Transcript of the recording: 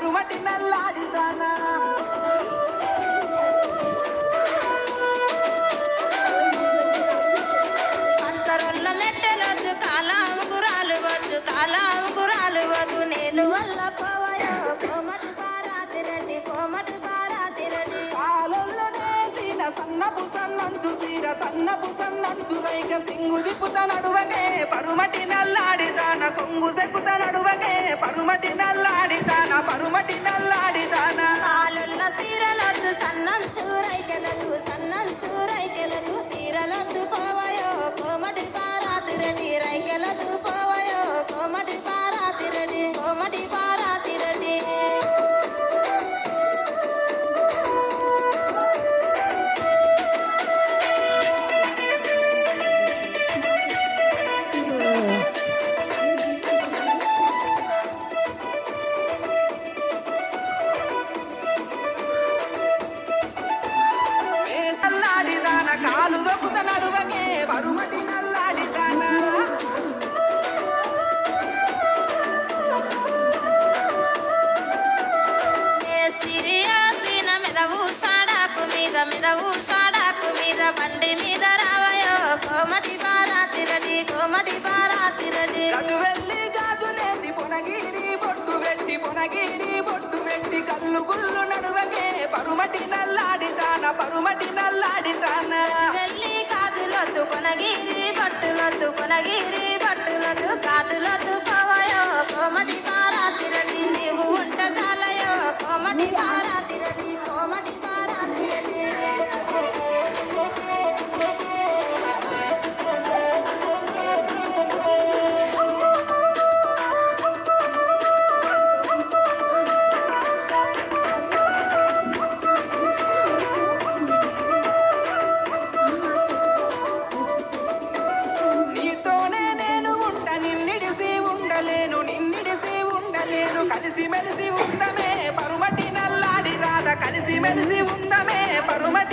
పరుమటి నల్లాడిదానా. అంతరుల్ల మెట్టెలొద్దు కాలాము గురాలు వద్దు కాలాము గురాలు వద్దు. నేను వల్ల పోవయో కోమటి పారాతి రెడ్డి కోమటి పారాతి రెడ్డి శాలల్లో నేసిన సన్నపు సన్నంచు తీర సన్నపు సన్నంచు రైక సింగు దిప్పుత నడువకే. పరుమటి నల్లాడిదాన కొంగు సెక్కుత నడువకే. పరుమటి పరుమటి నల్లాడిదానా. కాలుల్ల సీరలొద్దు సన్నం సూరైకెలదు సన్నం సూరైకెలదు సీరలొద్దు పోవయో కోమటి పారాతి రెడ్డి పోవయో కోమటి పారాతి కోమటి పారాతి మెదవు సాడాకు మీద మెదవు సాడాకు మీద బండి మీద రావయో కోమటి పారాతి రెడ్డి కోమటి పారాతి రెడ్డి గజు వెళ్ళి గాజులేసి పొనగిరి బొట్టు పెట్టి పొనగిరి బొట్టు పెట్టి కళ్ళు గుళ్ళు నడువకే. పరుమటి నల్లాడిదాన పరుమటి నల్లాడిదాన వెళ్ళి కాదులొద్దు కొనగిరి పట్టులొద్దు కొనగిరి పట్టులొద్దు కాదులొద్దు కలిసి మెలిసి ఉందమే. పరుమటి నల్లాడి రాధ కలిసి మెలిసి ఉందమే. పరుమటి